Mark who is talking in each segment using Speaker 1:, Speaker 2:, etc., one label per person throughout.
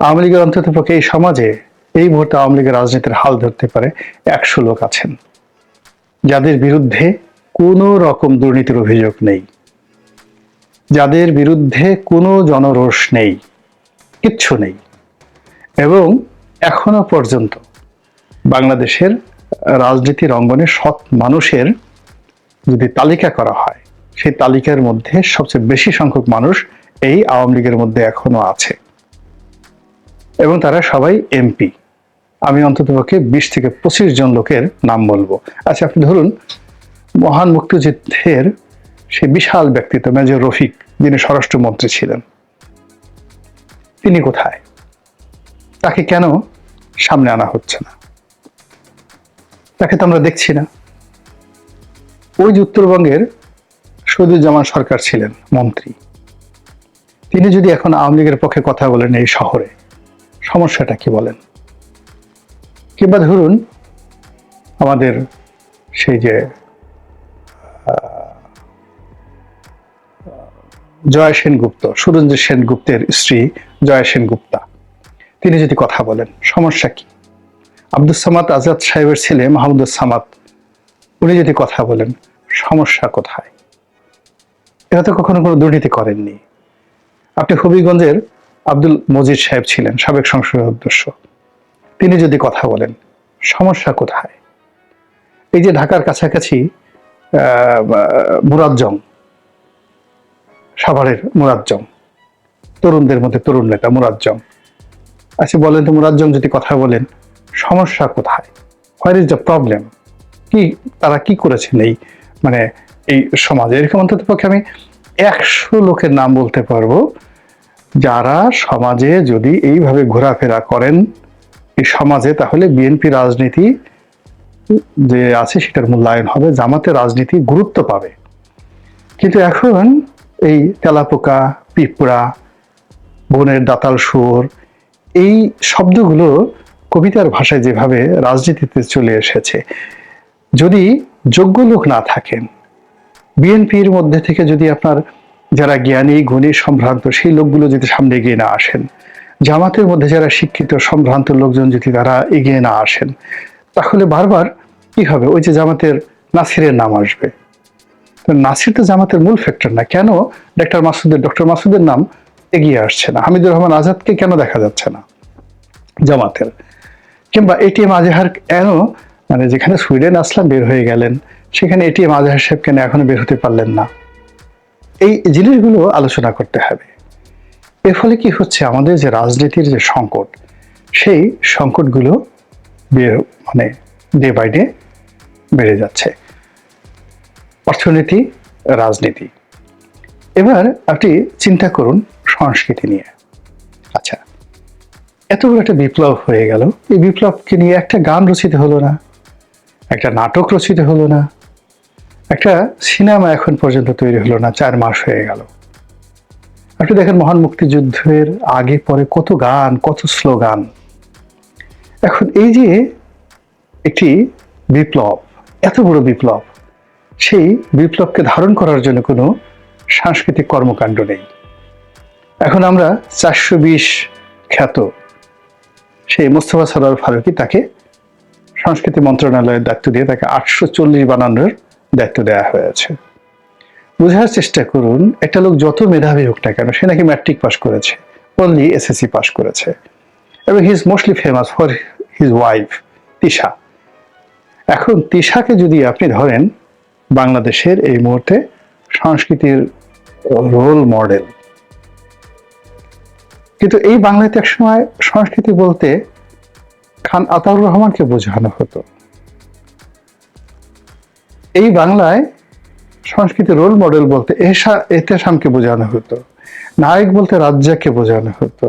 Speaker 1: আওয়ামী লীগের অন্তত পক্ষে এই সমাজে এই মুহূর্তে আওয়ামী লীগের রাজনীতির হাল ধরতে পারে একশো লোক আছেন। যাদের বিরুদ্ধে কোনো রকম দুর্নীতির অভিযোগ নেই। যাদের বিরুদ্ধে কোনো জনরোষ নেই। কিচ্ছু নেই। এবং এখনও পর্যন্ত বাংলাদেশের রাজনীতির অঙ্গনে সৎ মানুষের যদি তালিকা করা হয়, সেই তালিকার মধ্যে সবচেয়ে বেশি সংখ্যক মানুষ এই আওয়ামী লীগের মধ্যে এখনও আছে। এবং তারা সবাই এমপি। আমি অন্ততপক্ষে বিশ থেকে পঁচিশ জন লোকের নাম বলব। আচ্ছা আপনি ধরুন, মহান মুক্তিযুদ্ধের সেই বিশাল ব্যক্তিত্ব, মেজর রফিক, যিনি স্বরাষ্ট্রমন্ত্রী ছিলেন, তিনি কোথায়? তাকে কেন সামনে আনা হচ্ছে না? তাকে তো আমরা দেখছি না। ওই যে উত্তরবঙ্গের শহীদুজ্জামান সরকার ছিলেন, মন্ত্রী। তিনি যদি এখন আওয়ামী লীগের পক্ষে কথা বলেন এই শহরে সমস্যাটা কি বলেন? কিংবা ধরুন, আমাদের সেই যে জয় সেনগুপ্ত, সুরেন্দ্র সেনগুপ্তের স্ত্রী জয় সেনগুপ্তা, তিনি যদি কথা বলেন, সমস্যা কি? আব্দুল সামাদ আজাদ সাহেবের ছেলে মাহমুদুল সামাদ, উনি যদি কথা বলেন, সমস্যা কোথায়? এরা তো কখনো কোনো দুর্নীতি করেননি। আপনি হবিগঞ্জের আব্দুল মজিদ সাহেব ছিলেন সাবেক সংসদ সদস্য তিনি যদি কথা বলেন, সমস্যা কোথায়? এই যে ঢাকার কাছাকাছি মুরাজ্জম সাভারের মুরাজ্জম তরুণদের মধ্যে তরুণ নেতা মুরাজ্জম আচ্ছা বলেন তো মুরাজ্জম যদি কথা বলেন, সমস্যা কোথায়? হোয়ার ইজ দ্য প্রবলেম কি, তারা কি করেছেন এই মানে এই সমাজে? এরকম অন্তত পক্ষে আমি একশো লোকের নাম বলতে পারব। যারা সমাজে যদি এইভাবে ঘোরাফেরা করেন, এই সমাজে তাহলে বিএনপি রাজনীতি যে আছে সেটার মূল্যায়ন হবে জামাতে রাজনীতি গুরুত্ব পাবে। কিন্তু এখন এই তেলাপোকা, পিঁপড়া, বনের দাতাল সুর, এই শব্দগুলো কবিতার ভাষায় যেভাবে রাজনীতিতে চলে এসেছে, যদি যোগ্য লোক না থাকেন, বিএনপির মধ্যে থেকে যদি আপনার যারা জ্ঞানী, গুণী, সম্ভ্রান্ত, সেই লোকগুলো যদি সামনে এগিয়ে না আসেন, জামাতের মধ্যে যারা শিক্ষিত, সম্ভ্রান্ত লোকজন যদি তারা এগিয়ে না আসেন, তাহলে বারবার কি হবে? ওই যে জামাতের নাসিরের নাম আসবে। নাসির তো জামাতের মূল ফ্যাক্টর না। কেন? ডক্টর মাসুদের ডক্টর মাসুদের নাম এগিয়ে আসছে না। হামিদুর রহমান আজাদকে কেন দেখা যাচ্ছে না? জামাতের। কিংবা এটিএম আজহার কেন? মানে যেখানে সুইডেন আসলাম, বের হয়ে গেলেন, সেখানে এটিএম আজহার সাহেব কেন এখনও বের হতে পারলেন না? এই জিনিসগুলো আলোচনা করতে হবে। এর ফলে কি হচ্ছে? আমাদের যে রাজনীতির যে সংকট, সেই সংকটগুলো মানে ডে বাই ডে বেড়ে যাচ্ছে। অর্থনীতি, রাজনীতি। এবার আপনি চিন্তা করুন সংস্কৃতি নিয়ে। আচ্ছা এত বড় একটা বিপ্লব হয়ে গেল। এই বিপ্লবকে নিয়ে একটা গান রচিত হলো না, একটা নাটক রচিত হলো না একটা সিনেমা এখন পর্যন্ত তৈরি হলো না, চার মাস হয়ে গেল। আপনি দেখেন মহান মুক্তিযুদ্ধের আগে, পরে কত গান, কত স্লোগান। এখন এই যে একটি বিপ্লব, এত বড় বিপ্লব, সেই বিপ্লবকে ধারণ করার জন্য কোনো সাংস্কৃতিক কর্মকাণ্ড নেই। এখন আমরা চারশো বিশ খ্যাত সেই মোস্তফা সরার ফারুকি তাকে সংস্কৃতি মন্ত্রণালয়ের দায়িত্ব দিয়ে তাকে আটশো চল্লিশ বানানোর দায়িত্ব দেওয়া হয়েছে। বোঝার চেষ্টা করুন, একটা লোক যত মেধাবী হোক না কেন, সে নাকি ম্যাট্রিক পাস করেছে অনলি এসএসসি পাস করেছে। এবং he is mostly famous for his wife Tisha. এখন তিশাকে যদি আপনি ধরেন, বাংলাদেশের এই মুহূর্তে সংস্কৃতির রোল মডেল কিন্তু এই বাংলাতে একসময় সংস্কৃতি বলতে খান আতাউর রহমানকে বোঝানো হতো। এই বাংলায় সংস্কৃতি রোল মডেল বলতে এসা এতেশামকে বোঝানো হতো, নায়ক বলতে রাজ্জাককে বোঝানো হতো,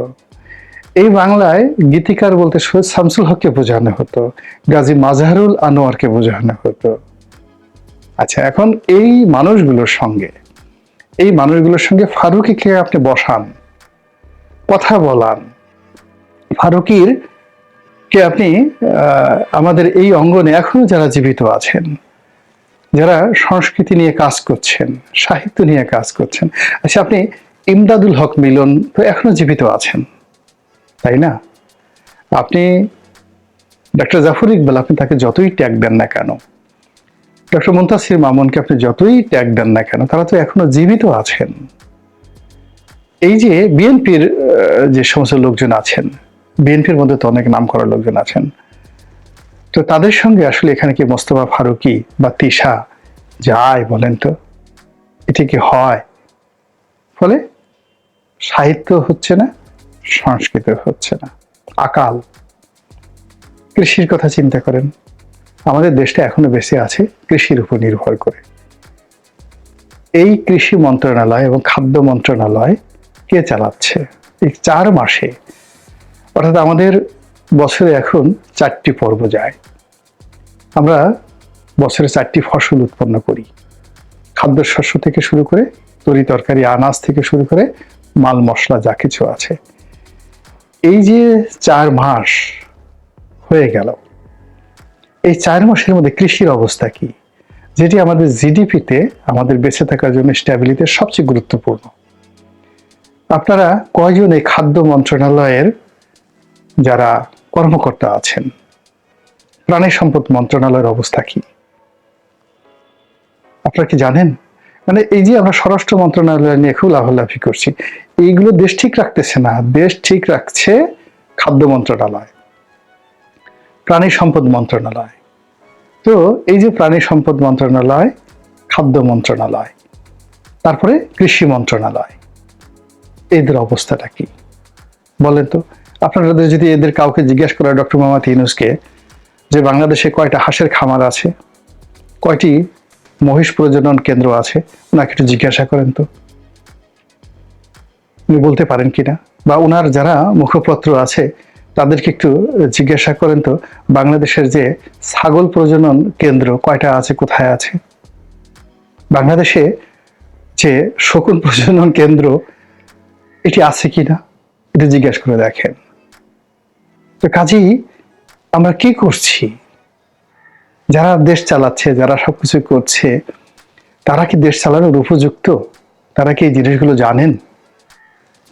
Speaker 1: এই বাংলায় গীতিকার বলতে সৈয়দ শামসুল হককে বোঝানো হতো, গাজী মাজহারুল আনোয়ারকে বোঝানো হতো। আচ্ছা এখন এই মানুষগুলোর সঙ্গে, এই মানুষগুলোর সঙ্গে ফারুকিকে আপনি বসান, কথা বলান, ফারুকির কে আপনি আমাদের এই অঙ্গনে এখনও যারা জীবিত আছেন যারা সংস্কৃতি নিয়ে কাজ করছেন, সাহিত্য নিয়ে কাজ করছেন আচ্ছা আপনি ইমদাদুল হক মিলন তো এখনও জীবিত আছেন, তাই না? আপনি ডক্টর জাফর ইকবাল, আপনি তাকে যতই ট্যাগ দেন না কেন ডক্টর মুন্তাসির মামুনকে আপনি যতই ট্যাগ দেন না কেন, তারা তো এখনও জীবিত আছেন। এই যে বিএনপির যে সমস্ত লোকজন আছেন, বিএনপির মধ্যে তো অনেক নাম করা লোকজন আছেন তো তাদের সঙ্গে আসলে এখানে কি মোস্তফা ফারুকি বা তিশা যায় বলেন তো? এটি কি হয়? ফলে সাহিত্য হচ্ছে না, সংস্কৃত হচ্ছে না। আকাল। কৃষির কথা চিন্তা করেন। আমাদের দেশটা এখনও বেঁচে আছে কৃষির উপর নির্ভর করে। এই কৃষি মন্ত্রণালয় এবং খাদ্য মন্ত্রণালয় কে চালাচ্ছে? এই চার মাসে। অর্থাৎ আমাদের বছরে এখন চারটি পর্ব যায়। আমরা বছরে চারটি ফসল উৎপন্ন করি। খাদ্যশস্য থেকে শুরু করে তরি তরকারি, আনাজ থেকে শুরু করে মাল মশলা যা কিছু আছে। এই যে চার মাস হয়ে গেল, এই চার মাসের মধ্যে কৃষির অবস্থা কি? যেটি আমাদের জিডিপিতে আমাদের বেঁচে থাকার জন্য স্ট্যাবিলিতে সবচেয়ে গুরুত্বপূর্ণ। আপনারা কয়জন এই খাদ্য মন্ত্রণালয়ের যারা কর্মকর্তা আছেন। প্রাণী সম্পদ মন্ত্রণালয়ের অবস্থা কি? আপনারা কি জানেন? মানে এই যে আমরা স্বরাষ্ট্র মন্ত্রণালয় নিয়ে খুব লাভালাভি করছি, এইগুলো দেশ ঠিক রাখতেছে না। দেশ ঠিক রাখছে খাদ্য মন্ত্রণালয় প্রাণী সম্পদ মন্ত্রণালয়। তো এই যে প্রাণী সম্পদ মন্ত্রণালয়, খাদ্য মন্ত্রণালয়, তারপরে কৃষি মন্ত্রণালয়, এদের অবস্থাটা কি? বলেন তো। আপনারা যদি এদের কাউকে জিজ্ঞেস করা ডক্টর মোহাম্মদ ইউনুসকে যে বাংলাদেশে কয়টা হাঁসের খামার আছে, কয়টি মহিষ প্রজনন কেন্দ্র আছে, ওনাকে একটু জিজ্ঞাসা করেন তো। উনি বলতে পারেন কিনা বা ওনার যারা মুখপত্র আছে, তাদেরকে একটু জিজ্ঞাসা করেন তো, বাংলাদেশের যে ছাগল প্রজনন কেন্দ্র কয়টা আছে, কোথায় আছে? বাংলাদেশে যে শকুন প্রজনন কেন্দ্র, এটি আছে কিনা এটা জিজ্ঞাসা করে দেখেন। তো কাজেই আমরা কি করছি? যারা দেশ চালাচ্ছে, যারা সবকিছু করছে, তারা কি দেশ চালানোর উপযুক্ত? তারা কি এই জিনিসগুলো জানেন?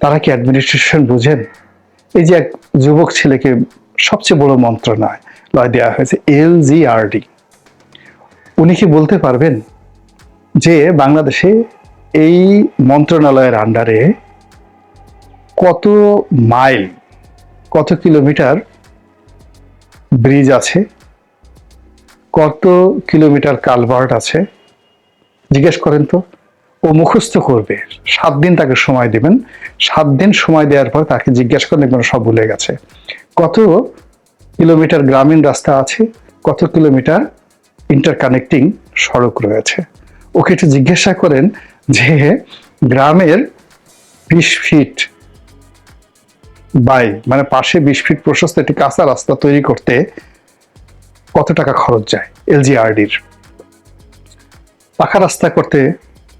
Speaker 1: তারা কি অ্যাডমিনিস্ট্রেশন বুঝেন? এই যে এক যুবক ছেলেকে সবচেয়ে বড় মন্ত্রণালয় লয় দেওয়া হয়েছে, এল জি আর ডি। উনি কি বলতে পারবেন যে বাংলাদেশে এই মন্ত্রণালয়ের আন্ডারে কত মাইল কত কিলোমিটার ব্রিজ আছে? কত কিলোমিটার কালভার্ট আছে? জিজ্ঞেস করেন তো। ও মুখস্থ করবে। সাত দিন তাকে সময় দিবেন। সাত দিন সময় দেওয়ার পর তাকে জিজ্ঞেস করেন দেখবেন সব ভুলে গেছে। কত কিলোমিটার গ্রামীণ রাস্তা আছে? কত কিলোমিটার ইন্টারকানেক্টিং সড়ক রয়েছে? ওকে একটু জিজ্ঞাসা করেন যে গ্রামের বিশ ফিট বাই মানে পাশে বিশ ফিট প্রশস্ত একটি কাঁচা রাস্তা তৈরি করতে কত টাকা খরচ যায় এলজিআরডির পাকা রাস্তা করতে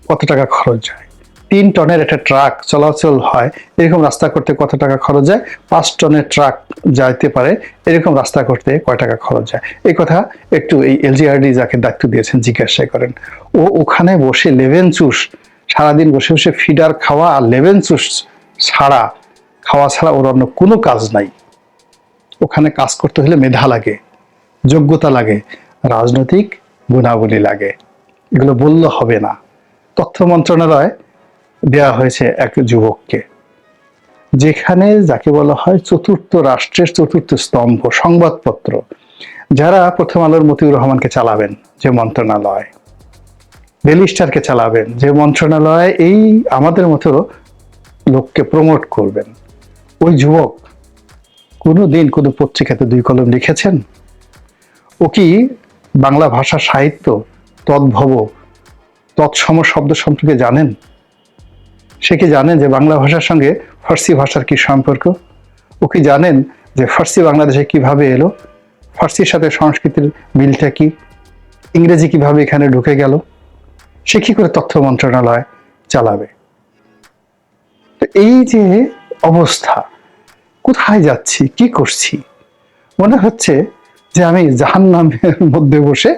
Speaker 1: কত টাকা খরচ যায়? তিন টনের একটা ট্রাক চলাচল হয়, এরকম রাস্তা করতে কত টাকা খরচ যায়? পাঁচ টনের ট্রাক যাইতে পারে, এরকম রাস্তা করতে কয় টাকা খরচ যায়? এই কথা একটু এই এলজিআরডি যাকে দায়িত্ব দিয়েছেন জিজ্ঞাসা করেন। ও ওখানে বসে লেভেন চুস সারাদিন বসে বসে ফিডার খাওয়া আর লেভেন চুস ছাড়া খাওয়া ছাড়া ওর অন্য কোনো কাজ নাই। ওখানে কাজ করতে হলে মেধা লাগে, যোগ্যতা লাগে, রাজনৈতিক গুণাবলী লাগে। এগুলো বললে হবে না। তথ্য মন্ত্রণালয় দেয়া হয়েছে এক যুবককে। যেখানে যাকে বলা হয় চতুর্থ রাষ্ট্রের চতুর্থ স্তম্ভ, সংবাদপত্র, যারা প্রথম আলোর মতিউর রহমানকে চালাবেন যে মন্ত্রণালয় বেলিস্টারকে চালাবেন যে মন্ত্রণালয় এই আমাদের মতো লোককে প্রমোট করবেন। ওই যুবক কোনো দিন কোনো পত্রিকাতে দুই কলম লিখেছেন? ও কি বাংলা ভাষা সাহিত্য, তদ্ভব, তৎসম শব্দ সম্পর্কে জানেন? সে কি জানেন যে বাংলা ভাষার সঙ্গে ফার্সি ভাষার কি সম্পর্ক? ও কি জানেন যে ফার্সি বাংলাদেশে কীভাবে এলো? ফার্সির সাথে সংস্কৃতির মিলটা কি? ইংরেজি কীভাবে এখানে ঢুকে গেল? সে কি করে তথ্য মন্ত্রণালয় চালাবে? তো এই যে অবস্থা? কোথায় যাচ্ছি? কি করছি? মনে হচ্ছে যে আমি জাহান্নামের মধ্যে বসে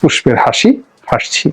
Speaker 1: পুষ্পের হাসি হাসছি